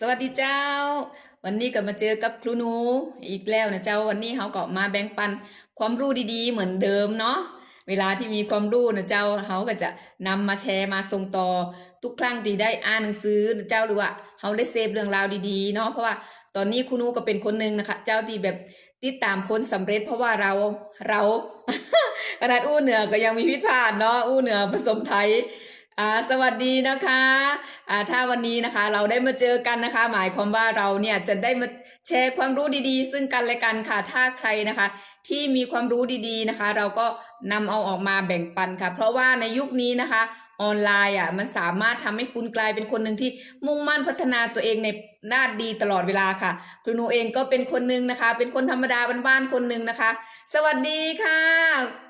สวัสดีเจ้า วันนี้ก็มาเจอกับครูหนูอีกแล้วนะเจ้าวันนี้เขาก็มาแบ่งปันความรู้ดีๆ เหมือนเดิมเนาะเวลาที่มีความรู้นะเจ้าเขาก็จะนำมาแชร์มาส่งต่อทุกครั้งที่ได้อ่านหนังสือนะเจ้าหรือว่าเขาได้เซฟเรื่องราวดีๆเนาะเพราะว่าตอนนี้ครูหนูก็เป็นคนหนึ่งนะคะ เจ้าที่แบบติดตามคนสำเร็จเพราะว่าเราเราขนาดอู้เหนือก็ยังมีพิษพลาดเนาะอู้เหนือผสมไทย อ่าสวัสดีนะคะอ่าถ้าวันนี้นะคะเราได้มาเจอกันนะคะ หมายความว่าเราเนี่ยจะได้มาแชร์ความรู้ดีๆ ซึ่งกันและกันค่ะ ถ้าใครนะคะ ที่มีความรู้ดีๆนะคะ เราก็นำเอาออกมาแบ่งปันค่ะ เพราะว่าในยุคนี้นะคะ ออนไลน์อะมันสามารถทำให้คุณกลายเป็นคนหนึ่งที่มุ่งมั่นพัฒนาตัวเองในด้านดีตลอดเวลาค่ะครูหนูเองก็เป็นคนหนึ่งนะคะ เป็นคนธรรมดาบ้านๆคนหนึ่งนะคะ สวัสดีค่ะ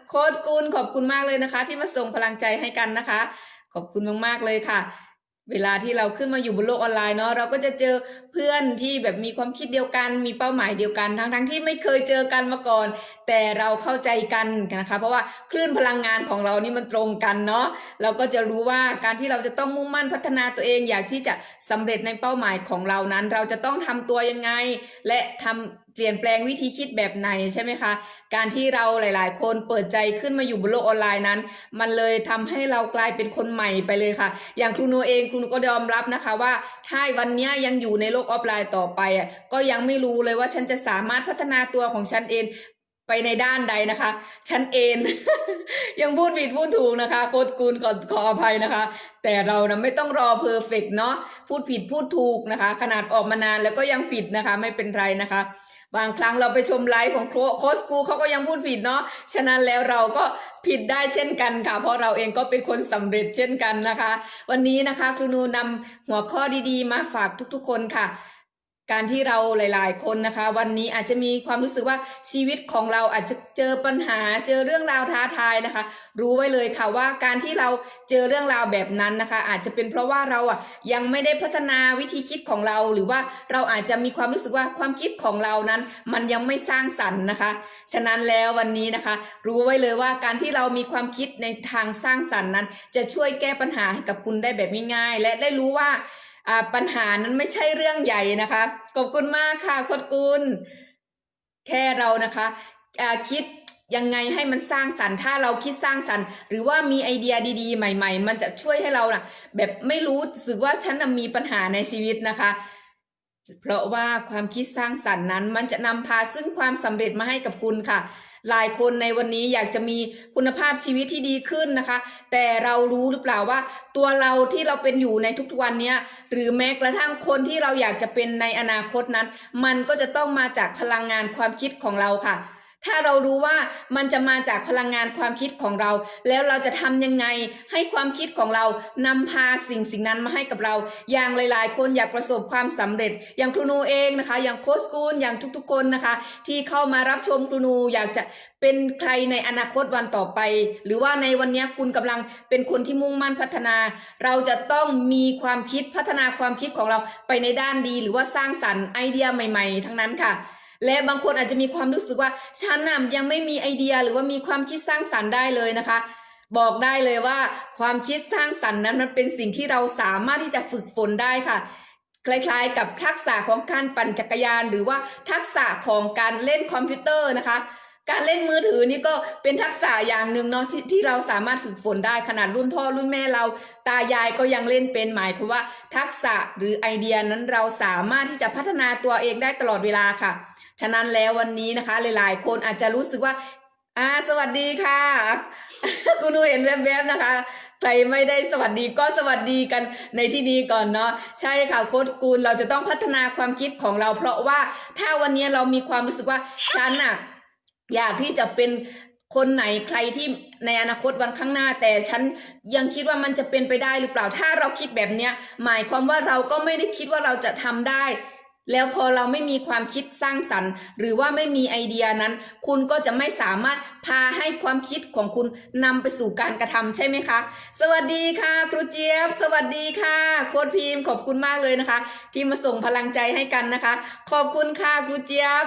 โค้ดกุลขอบคุณมากเลยนะคะ ที่มาส่งพลังใจให้กันนะคะ ขอบคุณมากๆเลยค่ะ เวลาที่เราขึ้นมาอยู่บนโลกออนไลน์เนาะเราก็จะเจอเพื่อนที่แบบมีความคิดเดียวกัน มีเป้าหมายเดียวกัน ทั้งทั้งๆที่ไม่เคยเจอกันมาก่อน แต่เราเข้าใจกันนะคะ เพราะว่าคลื่นพลังงานของเรานี่มันตรงกันเนาะเราก็จะรู้ว่าการที่เราจะต้องมุ่งมั่นพัฒนาตัวเองอยากที่จะสำเร็จในเป้าหมายของเรานั้น เราจะต้องทำตัวยังไง และทำ เปลี่ยนแปลงวิธีคิดแบบไหนใช่ไหมคะ การที่เราหลาย ๆ คนเปิดใจขึ้นมาอยู่บนโลกออนไลน์นั้น มันเลยทำให้เรากลายเป็นคนใหม่ไปเลยค่ะ อย่างครูโนเองครูโนก็ยอมรับนะคะว่าถ้าวันนี้ยยังอยู่ในโลกออฟไลน์ต่อไปอะก็ยังไม่รู้เลยว่าฉันจะสามารถพัฒนาตัวของฉันเองไปในด้านใดนะคะ ฉันเองยังพูดผิดพูดถูกนะคะ โคตรกูลขอขออภัยนะคะ แต่เรานะไม่ต้องรอเพอร์เฟกเนาะพูดผิดพูดถูกนะคะ ขนาดออกมานานแล้วก็ยังผิดนะคะ ไม่เป็นไรนะคะ บางครั้งเราไปชมไลฟ์ของโค้ชกูเขาก็ยังพูดผิดเนาะฉะนั้นแล้วเราก็ผิดได้เช่นกันค่ะ เพราะเราเองก็เป็นคนสำเร็จเช่นกันนะคะ วันนี้นะคะ ครูนูนำหัวข้อดีๆ มาฝากทุกๆคนค่ะ การที่เราหลาย ๆ คนนะคะ วันนี้อาจจะมีความรู้สึกว่าชีวิตของเราอาจจะเจอปัญหาเจอเรื่องราวท้าทายนะคะ รู้ไว้เลยค่ะว่าการที่เราเจอเรื่องราวแบบนั้นนะคะ อาจจะเป็นเพราะว่าเราอะยังไม่ได้พัฒนาวิธีคิดของเรา หรือว่าเราอาจจะมีความรู้สึกว่าความคิดของเรานั้น มันยังไม่สร้างสรรค์นะคะ ฉะนั้นแล้ววันนี้นะคะ รู้ไว้เลยว่าการที่เรามีความคิดในทางสร้างสรรค์นั้น จะช่วยแก้ปัญหาให้กับคุณได้แบบง่ายๆและได้รู้ว่าอ่า ปัญหานั้นไม่ใช่เรื่องใหญ่นะคะ ขอบคุณมากค่ะโคดกุลแค่เรานะคะอ่าคิดยังไงให้มันสร้างสรรค์ถ้าเราคิดสร้างสรรค์ หรือว่ามีไอเดียดีๆ ใหม่ ๆ มันจะช่วยให้เรานะแบบไม่รู้สึกว่าฉันมีปัญหาในชีวิตนะคะ เพราะว่าความคิดสร้างสรรค์นั้น มันจะนำพาซึ่งความสำเร็จมาให้กับคุณค่ะ หลายคนในวันนี้อยากจะมีคุณภาพชีวิตที่ดีขึ้นนะคะ แต่เรารู้หรือเปล่าว่า ตัวเราที่เราเป็นอยู่ในทุกๆวันนี้หรือแม้กระทั่งคนที่เราอยากจะเป็นในอนาคตนั้น มันก็จะต้องมาจากพลังงานความคิดของเราค่ะ ถ้าเรารู้ว่ามันจะมาจากพลังงานความคิดของเรา แล้วเราจะทำยังไงให้ความคิดของเรานำพาสิ่งสิ่งนั้นมาให้กับเรา อย่างหลาย ๆ คนอยากประสบความสำเร็จ อย่างครูนูเองนะคะ อย่างโค้ชกูลอย่างทุกๆ คนนะคะ ที่เข้ามารับชมครูนูอยากจะเป็นใครในอนาคตวันต่อไป หรือว่าในวันนี้คุณกำลังเป็นคนที่มุ่งมั่นพัฒนา เราจะต้องมีความคิดพัฒนาความคิดของเราไปในด้านดี หรือว่าสร้างสรรค์ไอเดียใหม่ ๆ ทั้งนั้นค่ะ และบางคนอาจจะมีความรู้สึกว่าฉันน่ะยังไม่มีไอเดียหรือว่ามีความคิดสร้างสรรค์ได้เลยนะคะ บอกได้เลยว่าความคิดสร้างสรรค์นั้นมันเป็นสิ่งที่เราสามารถที่จะฝึกฝนได้ค่ะคล้ายๆ กับทักษะของการปั่นจักรยาน หรือว่าทักษะของการเล่นคอมพิวเตอร์นะคะ การเล่นมือถือนี่ก็เป็นทักษะอย่างหนึ่งเนาะทที่เราสามารถฝึกฝนได้ขนาดรุ่นพ่อรุ่นแม่เรา ตายายก็ยังเล่นเป็นหมายความว่าทักษะหรือไอเดียนั้นเราสามารถที่จะพัฒนาตัวเองได้ตลอดเวลาค่ะ ฉะนั้นแล้ววันนี้นะคะ หลาย ๆ คนอาจจะรู้สึกว่าอ่าสวัสดีค่ะ คุณนูเห็นแวบๆนะคะ ใครไม่ได้สวัสดีก็สวัสดีกันในที่นี้ก่อนเนาะใช่ค่ะโค้ดกูลเราจะต้องพัฒนาความคิดของเรา เพราะว่าถ้าวันนี้เรามีความรู้สึกว่าฉันน่ะอยากที่จะเป็นคนไหนใครที่ในอนาคตวันข้างหน้า แต่ฉันยังคิดว่ามันจะเป็นไปได้หรือเปล่าถ้าเราคิดแบบเนี้ย หมายความว่าเราก็ไม่ได้คิดว่าเราจะทำได้ แล้วพอเราไม่มีความคิดสร้างสรรค์ หรือว่าไม่มีไอเดียนั้น คุณก็จะไม่สามารถพาให้ความคิดของคุณนำไปสู่การกระทำใช่ไหมคะ สวัสดีค่ะ ครูเจี๊ยบ สวัสดีค่ะ โค้ดพิมพ์ขอบคุณมากเลยนะคะ ที่มาส่งพลังใจให้กันนะคะ ขอบคุณค่ะครูเจี๊ยบ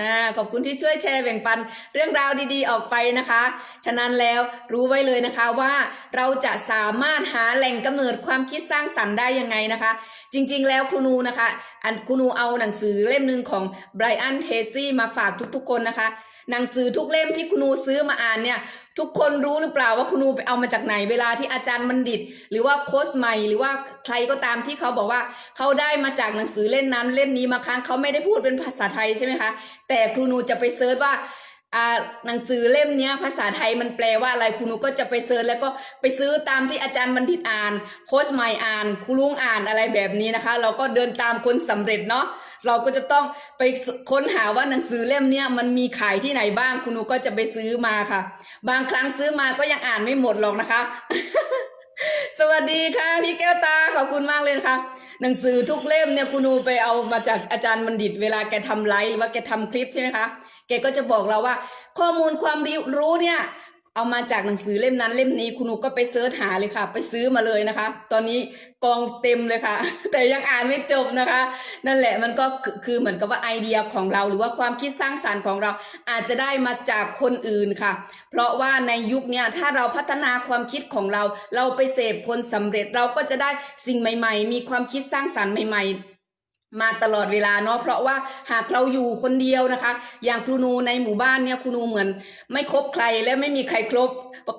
อ่าขอบคุณที่ช่วยแชร์แบ่งปันเรื่องราวดีๆออกไปนะคะ ฉะนั้นแล้วรู้ไว้เลยนะคะว่าเราจะสามารถหาแหล่งกำเนิดความคิดสร้างสรรค์ได้ยังไงนะคะ จริงๆ แล้วครูนูนะคะ อันครูนูเอาหนังสือเล่มหนึ่งของไบรอันเทซี่มาฝากทุกๆ คนนะคะ หนังสือทุกเล่มที่ครูนูซื้อมาอ่านเนี่ย ทุกคนรู้หรือเปล่าว่าครูนูไปเอามาจากไหนเวลาที่อาจารย์บัณฑิต หรือว่าโค้ชใหม่หรือว่าใครก็ตามที่เขาบอกว่าเขาได้มาจากหนังสือเล่มนั้นเล่มนี้มาครั้งเขาไม่ได้พูดเป็นภาษาไทยใช่ไหมคะแต่ครูนูจะไปเซิร์ชว่าอ่า หนังสือเล่มเนี้ยภาษาไทยมันแปลว่าอะไรครูนุก็จะไปเซิร์ชแล้วก็ไปซื้อตามที่อาจารย์บัณฑิตอ่านโค้ชใหม่อ่านครูลุงอ่านอะไรแบบนี้นะคะ เราก็เดินตามคนสำเร็จเนาะเราก็จะต้องไปค้นหาว่าหนังสือเล่มเนี้ยมันมีขายที่ไหนบ้างครูนุก็จะไปซื้อมาค่ะ บางครั้งซื้อมาก็ยังอ่านไม่หมดหรอกนะคะ สวัสดีค่ะ พี่แก้วตาขอบคุณมากเลยนะคะหนังสือทุกเล่มเนี่ยคุณนูไปเอามาจากอาจารย์บัณฑิต เวลาแกทำไลฟ์หรือว่าแกทำคลิปใช่ไหมคะ แกก็จะบอกเราว่า ข้อมูลความรู้เนี่ยเอามาจากหนังสือเล่มนั้นเล่มนี้คุณนูก็ไปเสิร์ชหาเลยค่ะ ไปซื้อมาเลยนะคะ ตอนนี้กองเต็มเลยค่ะ แต่ยังอ่านไม่จบนะคะ นั่นแหละมันก็คือเหมือนกับว่าไอเดียของเรา หรือว่าความคิดสร้างสารรค์ของเราอาจจะได้มาจากคนอื่นค่ะ เพราะว่าในยุคนี้ถ้าเราพัฒนาความคิดของเรา เราไปเสพคนสำเร็จเราก็จะได้สิ่งใหม่ ๆ มีความคิดสร้างสารรค์ใหม่ ๆ มาตลอดเวลาเนาะเพราะว่าหากเราอยู่คนเดียวนะคะ อย่างครูนูในหมู่บ้านเนี่ยครูนูเหมือน ไม่คบใครและไม่มีใครครบ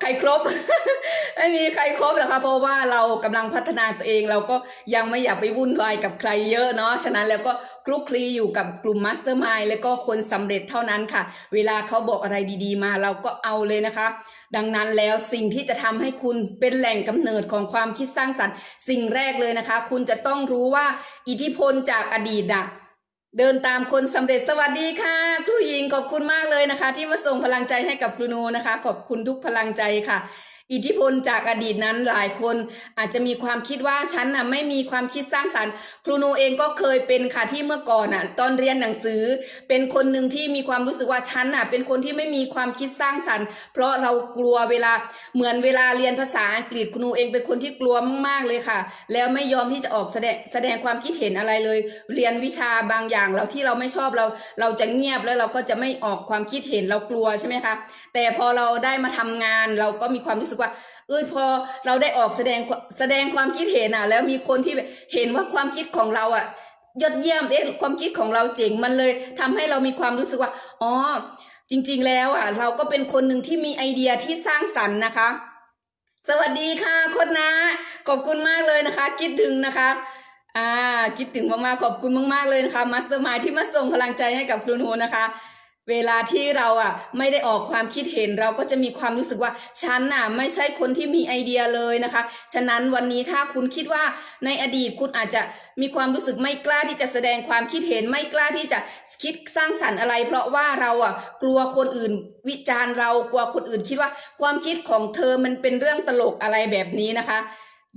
ใครครบ ไม่มีใครครบหรอกค่ะเพราะว่าเรากำลังพัฒนาตัวเอง เราก็ยังไม่อยากไปวุ่นวายกับใครเยอะเนาะฉะนั้นแล้วก็คลุกคลีอยู่กับกลุ่มมาสเตอร์มายแล้วก็คนสำเร็จเท่านั้นค่ะ เวลาเขาบอกอะไรดี ๆ มาเราก็เอาเลยนะคะ ดังนั้นแล้วสิ่งที่จะทำให้คุณเป็นแหล่งกำเนิดของความคิดสร้างสรรค์ สิ่งแรกเลยนะคะ คุณจะต้องรู้ว่าอิทธิพลจากอดีตอะเดินตามคนสำเร็จสวัสดีค่ะครูหญิงขอบคุณมากเลยนะคะ ที่มาส่งพลังใจให้กับครูนูนะคะ ขอบคุณทุกพลังใจค่ะ อิทธิพลจากอดีตนั้นหลายคนอาจจะมีความคิดว่าฉันน่ะไม่มีความคิดสร้างสรรค์ ครูนูเองก็เคยเป็นค่ะที่เมื่อก่อนน่ะตอนเรียนหนังสือ เป็นคนหนึ่งที่มีความรู้สึกว่าฉันน่ะเป็นคนที่ไม่มีความคิดสร้างสรรค์ เพราะเรากลัวเวลาเหมือนเวลาเรียนภาษาอังกฤษครูนูเองเป็นคนที่กลัวมากๆเลยค่ะ แล้วไม่ยอมที่จะออกแสดงแสดงความคิดเห็นอะไรเลย เรียนวิชาบางอย่างเราที่เราไม่ชอบเราเราจะเงียบแล้วเราก็จะไม่ออกความคิดเห็นเรากลัวใช่ไหมคะแต่พอเราได้มาทำงานเราก็มีความรู้สึกว่า เออพอเราได้ออกแสดงแสดงความคิดเห็นอะ แล้วมีคนที่เห็นว่าความคิดของเราอะ ยอดเยี่ยมเอ๊ะความคิดของเราเจ๋งมันเลยทำให้เรามีความรู้สึกว่าอ๋อจริง ๆ แล้วอะ เราก็เป็นคนหนึ่งที่มีไอเดียที่สร้างสรรค์นะคะ สวัสดีค่ะคนนะขอบคุณมากเลยนะคะ คิดถึงนะคะอ่าคิดถึงมากๆขอบคุณมากๆเลยนะคะ มาสเตอร์มายที่มาส่งพลังใจให้กับครูนูนะคะ เวลาที่เราอะไม่ได้ออกความคิดเห็นเราก็จะมีความรู้สึกว่าฉันน่ะไม่ใช่คนที่มีไอเดียเลยนะคะ ฉะนั้นวันนี้ถ้าคุณคิดว่าในอดีตคุณอาจจะมีความรู้สึกไม่กล้าที่จะแสดงความคิดเห็นไม่กล้าที่จะคิดสร้างสรรค์อะไร เพราะว่าเราอะกลัวคนอื่นวิจารณ์เรากลัวคนอื่นคิดว่าความคิดของเธอมันเป็นเรื่องตลกอะไรแบบนี้นะคะ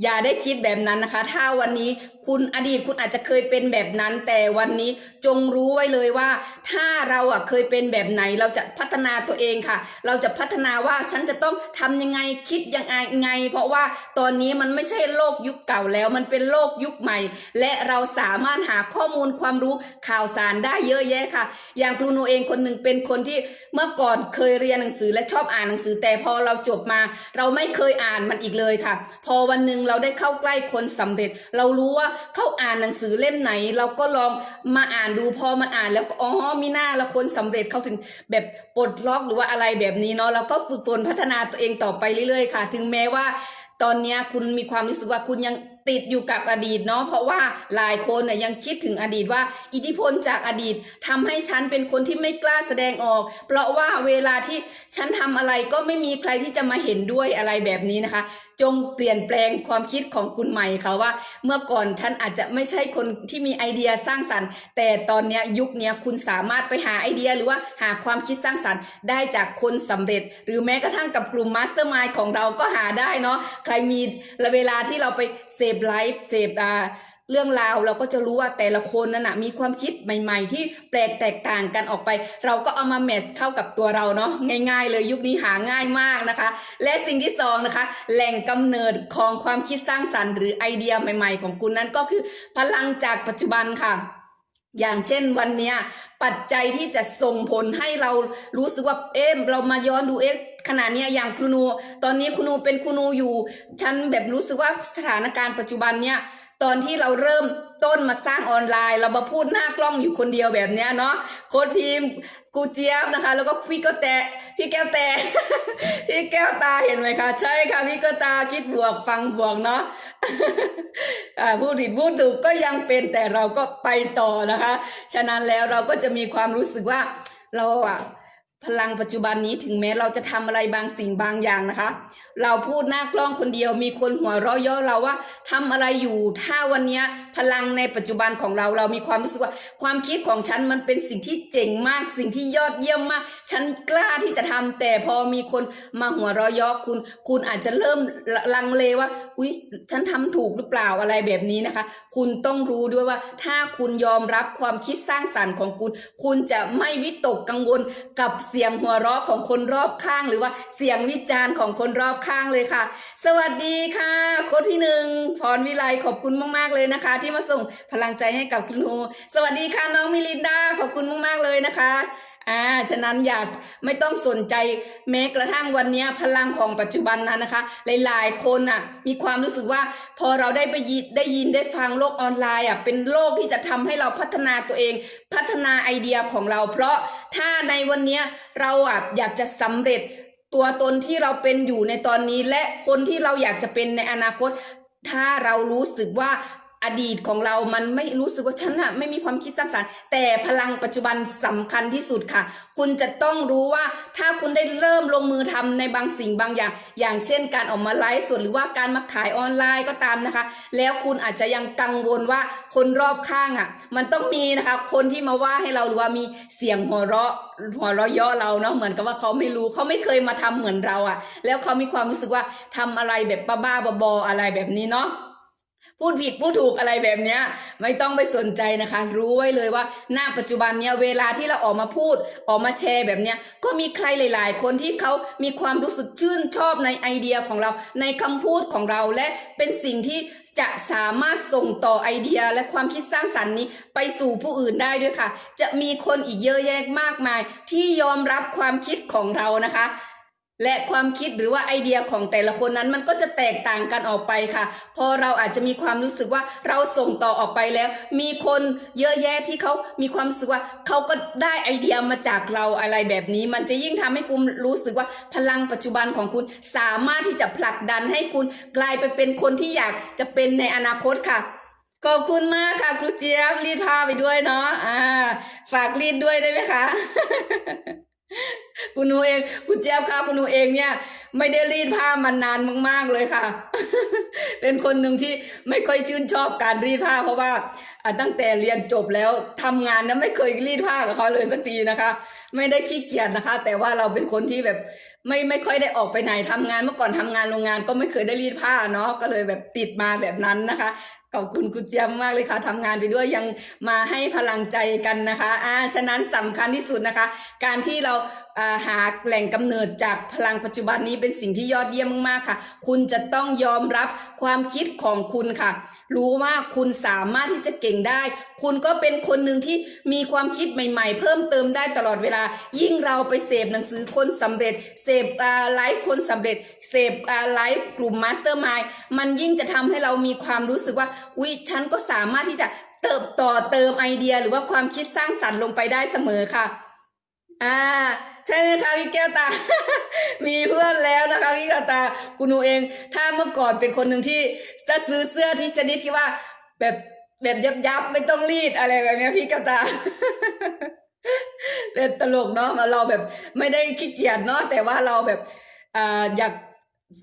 อย่าได้คิดแบบนั้นนะคะ ถ้าวันนี้คุณอดีตคุณอาจจะเคยเป็นแบบนั้น แต่วันนี้จงรู้ไว้เลยว่า ถ้าเราอะเคยเป็นแบบไหน เราจะพัฒนาตัวเองค่ะ เราจะพัฒนาว่าฉันจะต้องทำยังไงคิดยังไงไง เพราะว่าตอนนี้มันไม่ใช่โลกยุคเก่าแล้วมันเป็นโลกยุคใหม่ และเราสามารถหาข้อมูลความรู้ข่าวสารได้เยอะแยะค่ะ อย่างครูโนเองคนหนึ่งเป็นคนที่เมื่อก่อนเคยเรียนหนังสือและชอบอ่านหนังสือ แต่พอเราจบมา เราไม่เคยอ่านมันอีกเลยค่ะ พอวันหนึ่งเราได้เข้าใกล้คนสำเร็จ เรารู้ว่าเขาอ่านหนังสือเล่มไหน เราก็ลองมาอ่านดูพอมาอ่านแล้วอ๋อมีหน้าละคนสำเร็จเขาถึงแบบปลดล็อกหรือว่าอะไรแบบนี้เนาะเราก็ฝึกฝนพัฒนาตัวเองต่อไปเรื่อยๆค่ะ ถึงแม้ว่าตอนนี้คุณมีความรู้สึกว่าคุณยังติดอยู่กับอดีตเนาะเพราะว่าหลายคนน่ยยังคิดถึงอดีตว่า อิทธิพลจากอดีตทำให้ฉันเป็นคนที่ไม่กล้าแสดงออก เพราะว่าเวลาที่ฉันทำอะไรก็ไม่มีใครที่จะมาเห็นด้วยอะไรแบบนี้นะคะ จงเปลี่ยนแปลงความคิดของคุณใหม่ค่ะว่า เมื่อก่อนฉันอาจจะไม่ใช่คนที่มีไอเดียสร้างสรรค์ แต่ตอนนี้ยุคนี้คุณสามารถไปหาไอเดียหรือว่าหาความคิดสร้างสรรค์ ได้จากคนสำเร็จ หรือแม้กระทั่งกับกลุ่มมาสเตอร์มายของเราก็หาได้เนาะใครมีเวลาที่เราไปเสพไลฟ์เสพอ่า เรื่องราวเราก็จะรู้ว่าแต่ละคนนั่นนะมีความคิดใหม่ ๆ ที่แปลกแตกต่างกันออกไป เราก็เอามาแมทช์เข้ากับตัวเราเนาะง่าย ๆ เลยยุคนี้หาง่ายมากนะคะ และสิ่งที่สองนะคะ แหล่งกำเนิดของความคิดสร้างสรรค์หรือไอเดียใหม่ ๆ ของคุณนั้นก็คือพลังจากปัจจุบันค่ะ อย่างเช่นวันเนี้ยปัจจัยที่จะส่งผลให้เรารู้สึกว่าเอ๊ะเรามาย้อนดูเอ๊ะขณะนี้อย่างครูนู ตอนนี้ครูนูเป็นครูนูอยู่ ฉันแบบรู้สึกว่าสถานการณ์ปัจจุบันเนี่ย ตอนที่เราเริ่มต้นมาสร้างออนไลน์ เรามาพูดหน้ากล้องอยู่คนเดียวแบบเนี้ยเนาะโค้ดพิมพ์กูเจี๊ยบนะคะ แล้วก็พี่ก็แตะพี่แก้วแตะพี่แก้วตาเห็นไหมคะใช่ค่ะพี่ก็ตาคิดบวกฟังบวกเนาะอ่าพูดผิดพูดถูกก็ยังเป็นแต่เราก็ไปต่อนะคะ ฉะนั้นแล้วเราก็จะมีความรู้สึกว่าเราอะ พลังปัจจุบันนี้ถึงแม้เราจะทำอะไรบางสิ่งบางอย่างนะคะ เราพูดหน้ากล้องคนเดียวมีคนหัวเราะย่อเราว่าทำอะไรอยู่ ถ้าวันนี้พลังในปัจจุบันของเราเรามีความรู้สึกว่า ความคิดของฉันมันเป็นสิ่งที่เจ๋งมาก สิ่งที่ยอดเยี่ยมมาก ฉันกล้าที่จะทำแต่พอมีคนมาหัวเราะย่อคุณ คุณอาจจะเริ่มลังเลว่าอุ๊ยฉันทำถูกหรือเปล่าอะไรแบบนี้นะคะ คุณต้องรู้ด้วยว่า ถ้าคุณยอมรับความคิดสร้างสรรค์ของคุณ คุณจะไม่วิตกกังวลกับเสียงหัวเราะของคนรอบข้าง หรือว่าเสียงวิจารณ์ของคนรอบข้างเลยค่ะ สวัสดีค่ะ โค้ดพี่หนึ่งพรวิไลขอบคุณมากๆเลยนะคะ ที่มาส่งพลังใจให้กับคุณครูสวัสดีค่ะน้องมิลินดาขอบคุณมากๆเลยนะคะ อ่า ฉะนั้นอย่าไม่ต้องสนใจแม้กระทั่งวันนี้พลังของปัจจุบันนั้นนะคะ หลายๆ คนอะมีความรู้สึกว่าพอเราได้ไปยินได้ยินได้ฟังโลกออนไลน์อะเป็นโลกที่จะทำให้เราพัฒนาตัวเอง พัฒนาไอเดียของเรา เพราะถ้าในวันนี้เราอะอยากจะสำเร็จตัวตนที่เราเป็นอยู่ในตอนนี้ และคนที่เราอยากจะเป็นในอนาคต ถ้าเรารู้สึกว่า อดีตของเรามันไม่รู้สึกว่าฉันอะไม่มีความคิดสร้างสรรค์แต่พลังปัจจุบันสำคัญที่สุดค่ะ คุณจะต้องรู้ว่าถ้าคุณได้เริ่มลงมือทำในบางสิ่งบางอย่าง อย่างเช่น การออกมาไลฟ์สดหรือว่าการมาขายออนไลน์ก็ตามนะคะ แล้วคุณอาจจะยังกังวลว่าคนรอบข้างอะมันต้องมีนะคะ คนที่มาว่าให้เราหรือว่ามีเสียงหัวเราะหัวเราะเยาะเราเนาะเหมือนกับว่าเขาไม่รู้เขาไม่เคยมาทำเหมือนเราอะแล้วเขามีความรู้สึกว่าทำอะไรแบบบ้าๆบอๆอะไรแบบนี้เนาะ พูดผิดพูดถูกอะไรแบบเนี้ยไม่ต้องไปสนใจนะคะ รู้ไว้เลยว่าณปัจจุบันเนี้ยเวลาที่เราออกมาพูดออกมาแชร์แบบเนี้ยก็มีใครหลาย ๆ คนที่เขามีความรู้สึกชื่นชอบในไอเดียของเราในคำพูดของเราและเป็นสิ่งที่จะสามารถส่งต่อไอเดียและความคิดสร้างสรรค์นี้ไปสู่ผู้อื่นได้ด้วยค่ะ จะมีคนอีกเยอะแยะมากมายที่ยอมรับความคิดของเรานะคะ และความคิดหรือว่าไอเดียของแต่ละคนนั้นมันก็จะแตกต่างกันออกไปค่ะ พอเราอาจจะมีความรู้สึกว่าเราส่งต่อออกไปแล้ว มีคนเยอะแยะที่เขามีความรู้สึกว่าเขาก็ได้ไอเดียมาจากเราอะไรแบบนี้ มันจะยิ่งทำให้คุณรู้สึกว่าพลังปัจจุบันของคุณสามารถที่จะผลักดันให้คุณกลายไปเป็นคนที่อยากจะเป็นในอนาคตค่ะขอบคุณมากค่ะครูเจี๊ยบรีดผ้าไปด้วยเนาะอ่า ฝากรีดด้วยได้ไหมคะ คุณหนูเองคุณเจี๊ยบค่ะคุณหนูเองเนี่ย ไม่ได้รีดผ้ามานานมาก ๆเลยค่ะ เป็นคนหนึ่งที่ไม่ค่อยชื่นชอบการรีดผ้า เพราะว่าตั้งแต่เรียนจบแล้วทำงานนะไม่เคยรีดผ้ากับเขาเลยสักทีนะคะ ไม่ได้ขี้เกียจนะคะ แต่ว่าเราเป็นคนที่แบบ ไม่ไม่ค่อยได้ออกไปไหนทำงานเมื่อก่อนทำงานโรงงานก็ไม่เคยได้รีดผ้าเนาะก็เลยแบบติดมาแบบนั้นนะคะขอบคุณคุณเจียมมากเลยค่ะทำงานไปด้วยยังมาให้พลังใจกันนะคะอ่าฉะนั้นสำคัญที่สุดนะคะ การที่เราหาแหล่งกำเนิดจากพลังปัจจุบันนี้เป็นสิ่งที่ยอดเยี่ยมมากๆค่ะ คุณจะต้องยอมรับความคิดของคุณค่ะ รู้ว่าคุณสามารถที่จะเก่งได้ คุณก็เป็นคนหนึ่งที่มีความคิดใหม่ ๆ เพิ่มเติมได้ตลอดเวลา ยิ่งเราไปเสพหนังสือคนสำเร็จ เสพอ่าไลฟ์คนสำเร็จ เสพอ่าไลฟ์กลุ่มมาสเตอร์มายมันยิ่งจะทำให้เรามีความรู้สึกว่าอุ๊ยฉันก็สามารถที่จะเติมต่อเติมไอเดีย หรือว่าความคิดสร้างสรรค์ลงไปได้เสมอค่ะ อ่า ใช่ไหมคะพี่แก้วตา มีเพื่อนแล้วนะคะพี่แก้วตาคุณหนูเอง ถ้าเมื่อก่อนเป็นคนหนึ่งที่จะซื้อเสื้อที่ชนิดที่ว่าแบบแบบยับยับไม่ต้องรีดอะไรแบบนี้พี่แก้วตาเป็นตลกเนาะเราแบบไม่ได้ขี้เกียจเนาะแต่ว่าเราแบบอ่าอยาก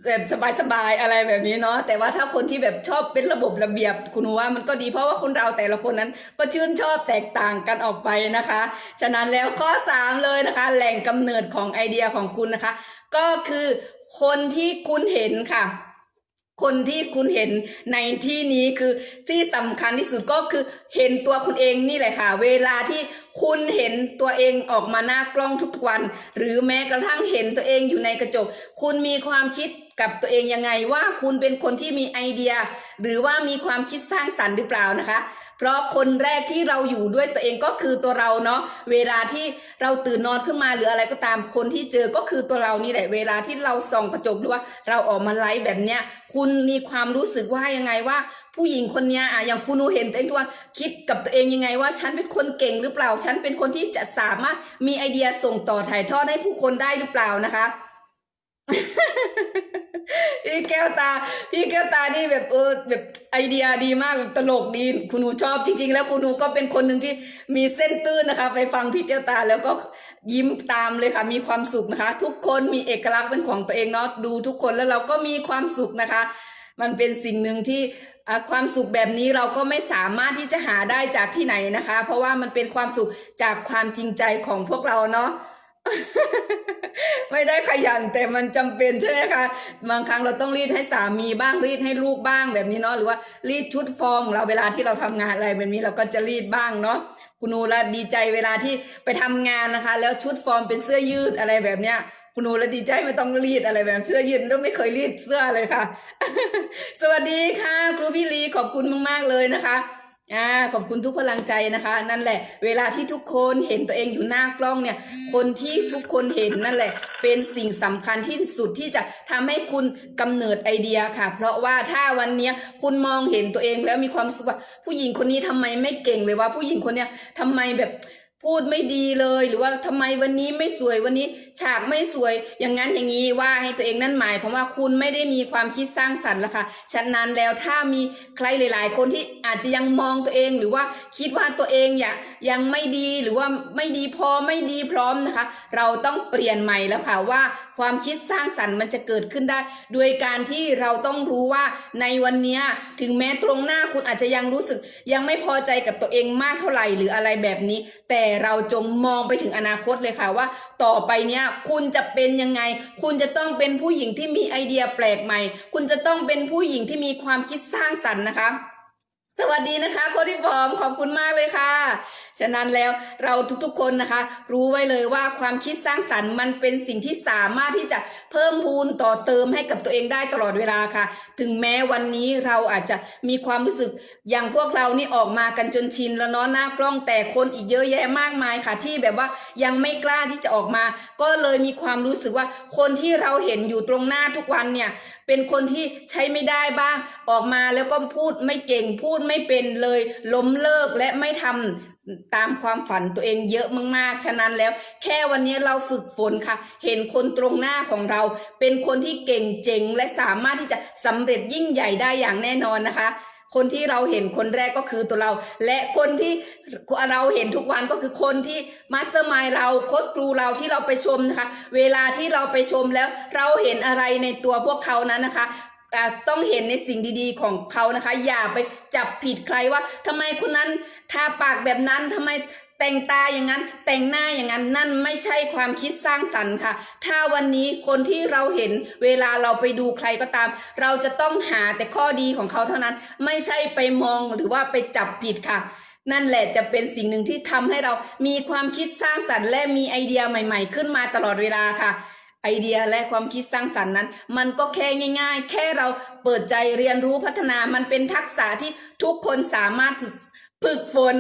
แบบสบายๆอะไรแบบนี้เนาะแต่ว่าถ้าคนที่แบบชอบเป็นระบบระเบียบคุณว่ามันก็ดีเพราะว่าคนเราแต่ละคนนั้น ก็ชื่นชอบแตกต่างกันออกไปนะคะ ฉะนั้นแล้วข้อ 3 เลยนะคะ แหล่งกำเนิดของไอเดียของคุณนะคะ ก็คือคนที่คุณเห็นค่ะ คนที่คุณเห็นในที่นี้คือที่สำคัญที่สุดก็คือเห็นตัวคุณเองนี่แหละค่ะ เวลาที่คุณเห็นตัวเองออกมาหน้ากล้องทุกวัน หรือแม้กระทั่งเห็นตัวเองอยู่ในกระจก คุณมีความคิดกับตัวเองยังไงว่าคุณเป็นคนที่มีไอเดีย หรือว่ามีความคิดสร้างสรรค์หรือเปล่านะคะ เพราะคนแรกที่เราอยู่ด้วยตัวเองก็คือตัวเราเนาะเวลาที่เราตื่นนอนขึ้นมาหรืออะไรก็ตามคนที่เจอก็คือตัวเรานี่แหละเวลาที่เราส่องกระจกหรือว่าเราออกมาไลฟ์แบบเนี้ยคุณมีความรู้สึกว่ายังไงว่า ผู้หญิงคนเนี้ยอะอย่างคุณหนูเห็นตัวเองทุกวันคิดกับตัวเองยังไงว่า ฉันเป็นคนเก่งหรือเปล่า ฉันเป็นคนที่จะสามารถมีไอเดียส่งต่อถ่ายทอดให้ผู้คนได้หรือเปล่านะคะ พี่แก้วตา พี่แก้วตานี่แบบเออแบบไอเดียดีมากแบบตลกดีคุณหนูชอบจริง ๆ แล้วคุณหนูก็เป็นคนหนึ่งที่มีเส้นตื้นนะคะ ไปฟังพี่แก้วตาแล้วก็ยิ้มตามเลยค่ะ มีความสุขนะคะ ทุกคนมีเอกลักษณ์เป็นของตัวเองเนาะดูทุกคนแล้วเราก็มีความสุขนะคะ มันเป็นสิ่งหนึ่งที่ความสุขแบบนี้เราก็ไม่สามารถที่จะหาได้จากที่ไหนนะคะ เพราะว่ามันเป็นความสุขจากความจริงใจของพวกเราเนาะ ไม่ได้ขยันแต่มันจำเป็นใช่ไหมคะบางครั้งเราต้องรีดให้สามีบ้างรีดให้ลูกบ้างแบบนี้เนาะหรือว่ารีดชุดฟอร์มของเราเวลาที่เราทำงานอะไรแบบนี้เราก็จะรีดบ้างเนาะคุณนูละดีใจเวลาที่ไปทำงานนะคะ แล้วชุดฟอร์มเป็นเสื้อยืดอะไรแบบเนี้ยคุณนูละดีใจไม่ต้องรีดอะไรแบบเสื้อยืดแล้วไม่เคยรีดเสื้อเลยค่ะ สวัสดีค่ะ ครูพี่ลีขอบคุณมากๆเลยนะคะ อ่าขอบคุณทุกพลังใจนะคะ นั่นแหละ เวลาที่ทุกคนเห็นตัวเองอยู่หน้ากล้องเนี่ย คนที่ทุกคนเห็นนั่นแหละ เป็นสิ่งสำคัญที่สุดที่จะทำให้คุณกำเนิดไอเดียค่ะ เพราะว่าถ้าวันเนี้ยคุณมองเห็นตัวเองแล้วมีความสุขว่าผู้หญิงคนนี้ทำไมไม่เก่งเลยว่าผู้หญิงคนเนี้ยทำไมแบบ พูดไม่ดีเลย หรือว่าทำไมวันนี้ไม่สวยวันนี้ ฉากไม่สวยอย่างนั้นอย่างนี้ว่าให้ตัวเองนั่นหมายความว่าคุณไม่ได้มีความคิดสร้างสรรค์ละค่ะฉะนั้นแล้วถ้ามีใครหลาย ๆ คนที่อาจจะยังมองตัวเองหรือว่าคิดว่าตัวเองอย่ายังไม่ดีหรือว่าไม่ดีพอไม่ดีพร้อมนะคะ เราต้องเปลี่ยนใหม่แล้วค่ะว่าความคิดสร้างสรรค์มันจะเกิดขึ้นได้ โดยการที่เราต้องรู้ว่าในวันนี้ถึงแม้ตรงหน้าคุณอาจจะยังรู้สึก ยังไม่พอใจกับตัวเองมากเท่าไหร่หรืออะไรแบบนี้ แต่เราจงมองไปถึงอนาคตเลยค่ะว่า ต่อไปเนี้ยคุณจะเป็นยังไง คุณจะต้องเป็นผู้หญิงที่มีไอเดียแปลกใหม่ คุณจะต้องเป็นผู้หญิงที่มีความคิดสร้างสรรค์นะคะ สวัสดีนะคะโคดิฟอมขอบคุณมากเลยค่ะ ฉะนั้นแล้วเราทุกๆคนนะคะ รู้ไว้เลยว่าความคิดสร้างสรรค์มันเป็นสิ่งที่สามารถที่จะเพิ่มพูนต่อเติมให้กับตัวเองได้ตลอดเวลาค่ะ ถึงแม้วันนี้เราอาจจะมีความรู้สึกอย่างพวกเรานี่ออกมากันจนชินแล้วเนาะหน้ากล้องแต่คนอีกเยอะแยะมากมายค่ะ ที่แบบว่ายังไม่กล้าที่จะออกมา ก็เลยมีความรู้สึกว่าคนที่เราเห็นอยู่ตรงหน้าทุกวันเนี่ย เป็นคนที่ใช้ไม่ได้บ้าง ออกมาแล้วก็พูดไม่เก่งพูดไม่เป็นเลย ล้มเลิกและไม่ทำตามความฝันตัวเองเยอะมากๆ ฉะนั้นแล้ว แค่วันนี้เราฝึกฝนค่ะ เห็นคนตรงหน้าของเรา เป็นคนที่เก่งเจ๋งและสามารถที่จะสำเร็จยิ่งใหญ่ได้อย่างแน่นอนนะคะ คนที่เราเห็นคนแรกก็คือตัวเรา และคนที่เราเห็นทุกวันก็คือคนที่มาสเตอร์มายเราโค้ชครูเราที่เราไปชมนะคะ เวลาที่เราไปชมแล้วเราเห็นอะไรในตัวพวกเขานั้นนะคะต้องเห็นในสิ่งดีๆของเขานะคะ อย่าไปจับผิดใครว่าทำไมคนนั้นทาปากแบบนั้นทำไมแต่งตาอย่างนั้นแต่งหน้าอย่างนั้นนั่นไม่ใช่ความคิดสร้างสรรค์ค่ะ ถ้าวันนี้คนที่เราเห็นเวลาเราไปดูใครก็ตาม เราจะต้องหาแต่ข้อดีของเขาเท่านั้น ไม่ใช่ไปมองหรือว่าไปจับผิดค่ะ นั่นแหละจะเป็นสิ่งหนึ่งที่ทำให้เรามีความคิดสร้างสรรค์ และมีไอเดียใหม่ ๆ ขึ้นมาตลอดเวลาค่ะไอเดียและความคิดสร้างสรรค์นั้น มันก็แค่ง่าย ๆ แค่เราเปิดใจเรียนรู้พัฒนามันเป็นทักษะที่ทุกคนสามารถ ฝึกฝน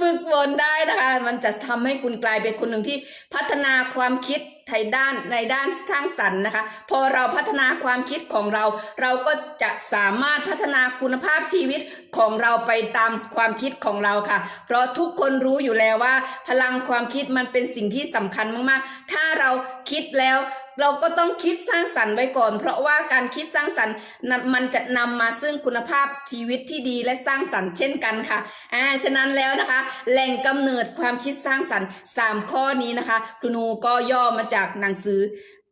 ฝึกฝนได้นะคะ มันจะทำให้คุณกลายเป็นคนหนึ่งที่พัฒนาความคิด ไทยด้านในด้านสร้างสรรค์นะคะ พอเราพัฒนาความคิดของเรา เราก็จะสามารถพัฒนาคุณภาพชีวิตของเราไปตามความคิดของเราค่ะ เพราะทุกคนรู้อยู่แล้วว่า พลังความคิดมันเป็นสิ่งที่สำคัญมากๆ ถ้าเราคิดแล้วเราก็ต้องคิดสร้างสรรค์ไว้ก่อน เพราะว่าการคิดสร้างสรรค์มันจะนำมาซึ่งคุณภาพชีวิตที่ดีและสร้างสรรค์เช่นกันค่ะอ่าฉะนั้นแล้วนะคะ แหล่งกำเนิดความคิดสร้างสรรค์ 3 ข้อนี้นะคะครูนูก็ย่อมาจากากหนังสือ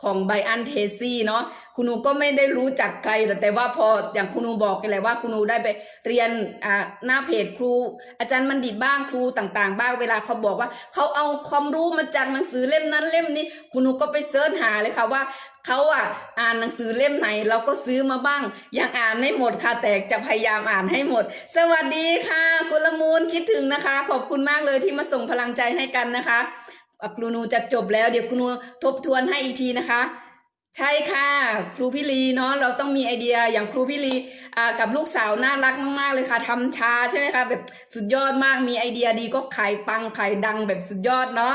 ของไบอันเทซี่เนาะคุณนูก็ไม่ได้รู้จักใครแต่แต่ว่าพออย่างคุณนูบอกกันแหละว่าคุณนูได้ไปเรียนอ่าหน้าเพจครู อาจารย์บัณฑิตบ้างครูต่าง ๆ บ้างเวลาเขาบอกว่าเขาเอาความรู้มาจากหนังสือเล่มนั้นเล่มนี้ คุณนูก็ไปเสิร์ชหาเลยค่ะว่าเขาอะอ่านหนังสือเล่มไหนเราก็ซื้อมาบ้าง ยังอ่านไม่หมดค่ะแต่จะพยายามอ่านให้หมด สวัสดีค่ะ คุณละมูลคิดถึงนะคะ ขอบคุณมากเลยที่มาส่งพลังใจให้กันนะคะ ครูนูจะจบแล้วเดี๋ยวครูนูทบทวนให้อีกทีนะคะ ใช่ค่ะครูพี่ลีเนาะเราต้องมีไอเดียอย่างครูพี่ลีอ่ากับลูกสาวน่ารักมากๆเลยค่ะทำชาใช่ไหมคะแบบสุดยอดมากมีไอเดียดีก็ขายปังขายดังแบบสุดยอดเนาะ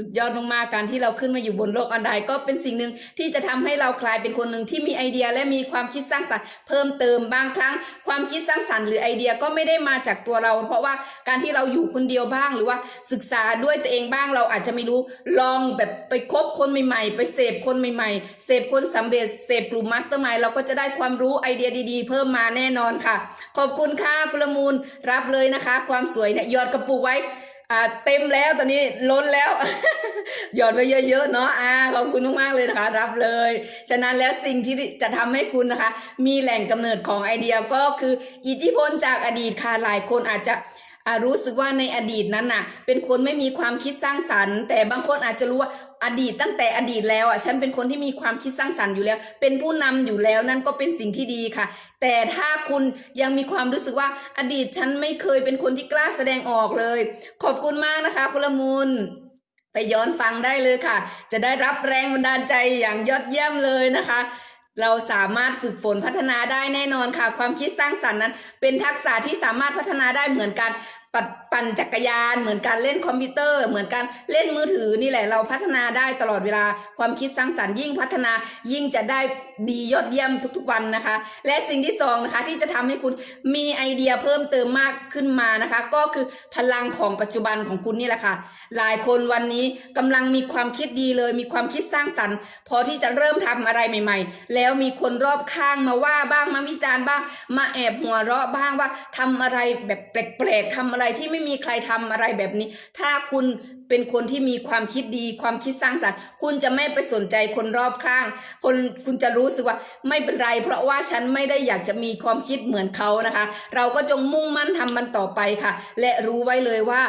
สุดยอดมากๆ การที่เราขึ้นมาอยู่บนโลกออนไลน์ก็เป็นสิ่งหนึ่งที่จะทำให้เรากลายเป็นคนหนึ่งที่มีไอเดียและมีความคิดสร้างสรรค์เพิ่มเติมบางครั้ง ความคิดสร้างสรรค์หรือไอเดียก็ไม่ได้มาจากตัวเรา เพราะว่าการที่เราอยู่คนเดียวบ้าง หรือว่าศึกษาด้วยตัวเองบ้างเราอาจจะไม่รู้ลองแบบไปคบคนใหม่ๆ ไปเสพคนใหม่ๆเสพคนสำเร็จเสพกลุ่มมาสเตอร์มายเราก็จะได้ความรู้ไอเดียดี ๆ เพิ่มมาแน่นอนค่ะ ขอบคุณค่ะกุลมูลรับเลยนะคะ ความสวยเนี่ยหยอดกระปุกไว้ อ่าเต็มแล้วตอนนี้ล้นแล้ว หยอดไปเยอะๆเนาะอ่าขอบคุณมากๆเลยนะคะ รับเลย ฉะนั้นแล้วสิ่งที่จะทำให้คุณนะคะ มีแหล่งกำเนิดของไอเดียก็คืออิทธิพลจากอดีตค่ะหลายคนอาจจะ รู้สึกว่าในอดีตนั้นน่ะ เป็นคนไม่มีความคิดสร้างสรรค์ แต่บางคนอาจจะรู้ว่าอดีตตั้งแต่อดีตแล้วอะฉันเป็นคนที่มีความคิดสร้างสรรค์อยู่แล้ว เป็นผู้นำอยู่แล้วนั่นก็เป็นสิ่งที่ดีค่ะ แต่ถ้าคุณยังมีความรู้สึกว่าอดีตฉันไม่เคยเป็นคนที่กล้าแสดงออกเลย ขอบคุณมากนะคะคุณละมุนไปย้อนฟังได้เลยค่ะ จะได้รับแรงบันดาลใจอย่างยอดเยี่ยมเลยนะคะ เราสามารถฝึกฝนพัฒนาได้แน่นอนค่ะ ความคิดสร้างสรรค์นั้น เป็นทักษะที่สามารถพัฒนาได้เหมือนการปัดปั่นจักรยาน เหมือนการเล่นคอมพิวเตอร์ เหมือนการเล่นมือถือนี่แหละเราพัฒนาได้ตลอดเวลาความคิดสร้างสรรค์ยิ่งพัฒนายิ่งจะได้ดียอดเยี่ยมทุกๆวันนะคะ และสิ่งที่สองนะคะที่จะทำให้คุณมีไอเดียเพิ่มเติมมากขึ้นมานะคะ ก็คือพลังของปัจจุบันของคุณนี่แหละค่ะ หลายคนวันนี้กำลังมีความคิดดีเลย มีความคิดสร้างสรรค์ พอที่จะเริ่มทำอะไรใหม่ ๆ แล้วมีคนรอบข้างมาว่าบ้างมาวิจารณ์บ้าง มาแอบหัวเราะบ้างว่าทำอะไรแบบแปลกๆทำอะไรที่ไม่ไมีใครทำอะไรแบบนี้ ถ้าคุณเป็นคนที่มีความคิดดี ความคิดสร้างสรรค์คุณจะไม่ไปสนใจคนรอบข้าง คนคุณจะรู้สึกว่าไม่เป็นไร เพราะว่าฉันไม่ได้อยากจะมีความคิดเหมือนเขานะคะ เราก็จงมุ่งมั่นทำมันต่อไปค่ะ และรู้ไว้เลยว่า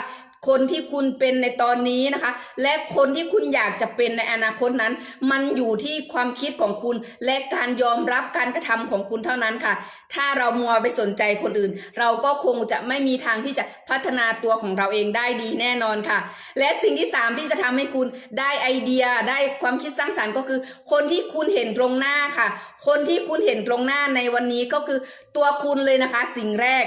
คนที่คุณเป็นในตอนนี้นะคะ และคนที่คุณอยากจะเป็นในอนาคตนั้น มันอยู่ที่ความคิดของคุณ และการยอมรับการกระทำของคุณเท่านั้นค่ะ ถ้าเรามัวไปสนใจคนอื่น เราก็คงจะไม่มีทางที่จะพัฒนาตัวของเราเองได้ดีแน่นอนค่ะ และสิ่งที่สามที่จะทำให้คุณได้ไอเดียได้ความคิดสร้างสรรค์ก็คือ คนที่คุณเห็นตรงหน้าค่ะ คนที่คุณเห็นตรงหน้าในวันนี้ก็คือตัวคุณเลยนะคะ สิ่งแรก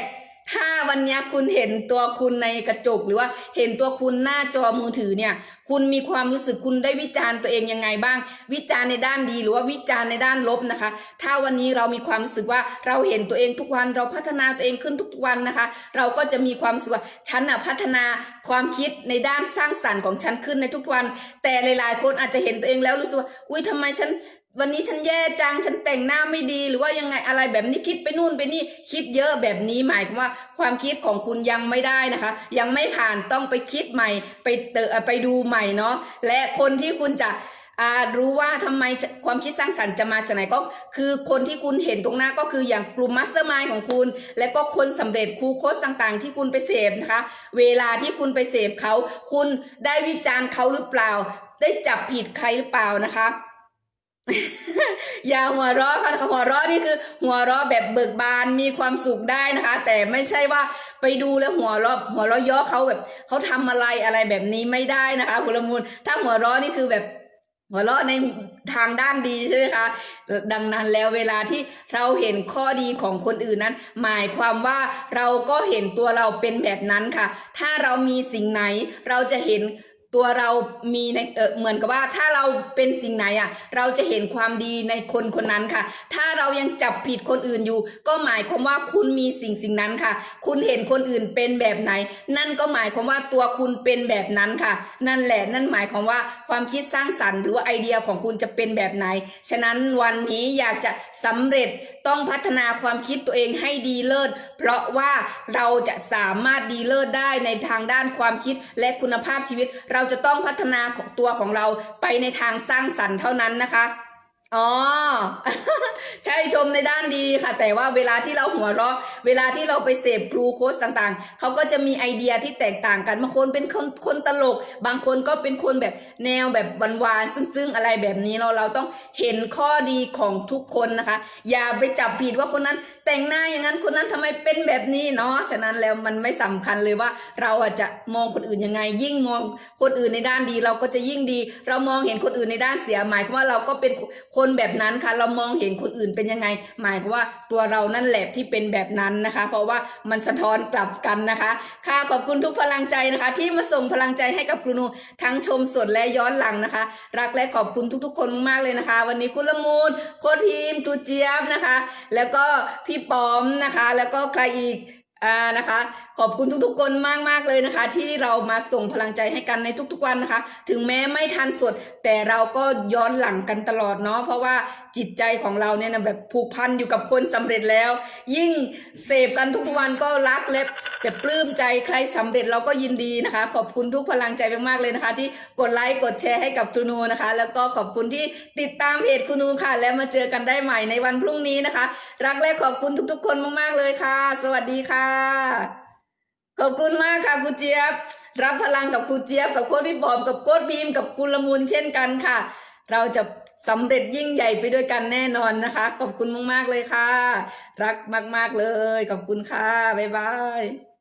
ถ้าวันนี้คุณเห็นตัวคุณในกระจกหรือว่าเห็นตัวคุณหน้าจอมือถือเนี่ย คุณมีความรู้สึกคุณได้วิจารณ์ตัวเองยังไงบ้าง วิจารณ์ในด้านดีหรือว่าวิจารณ์ในด้านลบนะคะ ถ้าวันนี้เรามีความรู้สึกว่าเราเห็นตัวเองทุกวันเราพัฒนาตัวเองขึ้นทุกวันนะคะ เราก็จะมีความสึกว่าฉันน่ะพัฒนาความคิดในด้านสร้างสรรค์ของฉันขึ้นในทุกวัน แต่หลาย ๆ คนอาจจะเห็นตัวเองแล้วรู้สึกว่าอุ้ยทำไมฉัน วันนี้ฉันแย่จังฉันแต่งหน้าไม่ดีหรือว่ายังไงอะไรแบบนี้คิดไปนู่นไปนี่คิดเยอะแบบนี้หมายความว่าความคิดของคุณยังไม่ได้นะคะ ยังไม่ผ่านต้องไปคิดใหม่ ไปเตอไปดูใหม่เนาะและคนที่คุณจะรู้ว่าทำไมความคิดสร้างสรรค์จะมาจากไหนก็คือคนที่คุณเห็นตรงหน้าก็คืออย่างกลุ่มมาสเตอร์มายของคุณ และก็คนสำเร็จครูโค้ชต่างๆ ที่คุณไปเสพนะคะ เวลาที่คุณไปเสพเขา คุณได้วิจารณ์เขาหรือเปล่า ได้จับผิดใครหรือเปล่านะคะ อย่าหัวเราะค่ะหัวเราะนี่คือ หัวเราะแบบเบิกบานมีความสุขได้นะคะ แต่ไม่ใช่ว่าไปดูแล้วหัวเราะหัวเราะย่อเขาแบบเขาทำอะไรอะไรแบบนี้ไม่ได้นะคะคุณละมุนถ้าหัวเราะนี่คือแบบหัวเราะในทางด้านดีใช่ไหมคะ ดังนั้นแล้วเวลาที่เราเห็นข้อดีของคนอื่นนั้น หมายความว่าเราก็เห็นตัวเราเป็นแบบนั้นค่ะ ถ้าเรามีสิ่งไหนเราจะเห็น ตัวเรามีในเออเหมือนกับว่าถ้าเราเป็นสิ่งไหนอะ เราจะเห็นความดีในคนคนนั้นค่ะ ถ้าเรายังจับผิดคนอื่นอยู่ ก็หมายความว่าคุณมีสิ่งสิ่งนั้นค่ะ คุณเห็นคนอื่นเป็นแบบไหน นั่นก็หมายความว่าตัวคุณเป็นแบบนั้นค่ะ นั่นแหละนั่นหมายความว่าความคิดสร้างสรรค์หรือว่าไอเดียของคุณจะเป็นแบบไหน ฉะนั้นวันนี้อยากจะสำเร็จ ต้องพัฒนาความคิดตัวเองให้ดีเลิศ เพราะว่าเราจะสามารถดีเลิศได้ในทางด้านความคิดและคุณภาพชีวิต เราจะต้องพัฒนาของตัวของเราไปในทางสร้างสรรค์เท่านั้นนะคะ อ๋อ ใช่ชมในด้านดีค่ะ แต่ว่าเวลาที่เราหัวเราะ เวลาที่เราไปเสพครูโค้ชต่างๆ เขาก็จะมีไอเดียที่แตกต่างกัน บางคนเป็นคนคนตลก บางคนก็เป็นคนแบบแนวแบบหวานๆ ซึ่งๆ อะไรแบบนี้เราเราต้องเห็นข้อดีของทุกคนนะคะ อย่าไปจับผิดว่าคนนั้นแต่งหน้าอย่างนั้น คนนั้นทำไมเป็นแบบนี้เนาะ ฉะนั้นแล้วมันไม่สำคัญเลยว่า เราอะจะมองคนอื่นยังไง ยิ่งมองคนอื่นในด้านดี เราก็จะยิ่งดี เรามองเห็นคนอื่นในด้านเสียหมายความว่าเราก็เป็นคนคนแบบนั้นค่ะ เรามองเห็นคนอื่นเป็นยังไง หมายความว่าตัวเรานั่นแหละที่เป็นแบบนั้นนะคะ เพราะว่ามันสะท้อนกลับกันนะคะ ค่ะขอบคุณทุกพลังใจนะคะ ที่มาส่งพลังใจให้กับครูนูทั้งชมสดและย้อนหลังนะคะ รักและขอบคุณทุก ๆ คนมากๆเลยนะคะ วันนี้คุณละมูลโค้ดพิมพ์ครูเจี๊ยบนะคะ แล้วก็พี่ปอมนะคะ แล้วก็ใครอีก อ่านะคะ ขอบคุณทุกๆคนมากๆเลยนะคะ ที่เรามาส่งพลังใจให้กันในทุกๆวันนะคะ ถึงแม้ไม่ทันสด แต่เราก็ย้อนหลังกันตลอดเนาะเพราะว่าจิตใจของเราเนี่ยนะแบบผูกพันอยู่กับคนสำเร็จแล้ว ยิ่งเสพกันทุกวันก็รักและแบบปลื้มใจใครสำเร็จเราก็ยินดีนะคะ ขอบคุณทุกพลังใจมากๆเลยนะคะ ที่กดไลค์กดแชร์ให้กับครูนูนะคะ แล้วก็ขอบคุณที่ติดตามเพจครูนูค่ะ แล้วมาเจอกันได้ใหม่ในวันพรุ่งนี้นะคะ รักและขอบคุณทุกๆ คนมากๆเลยค่ะ สวัสดีค่ะขอบคุณมากค่ะครูเจี๊ยบ รับพลังกับครูเจี๊ยบกับโค้ดพี่บอมกับโค้ดพีมกับคุณละมุนเช่นกันค่ะ เราจะสำเร็จยิ่งใหญ่ไปด้วยกันแน่นอนนะคะ ขอบคุณมากๆเลยค่ะ รักมากๆเลย ขอบคุณค่ะ บ๊ายบาย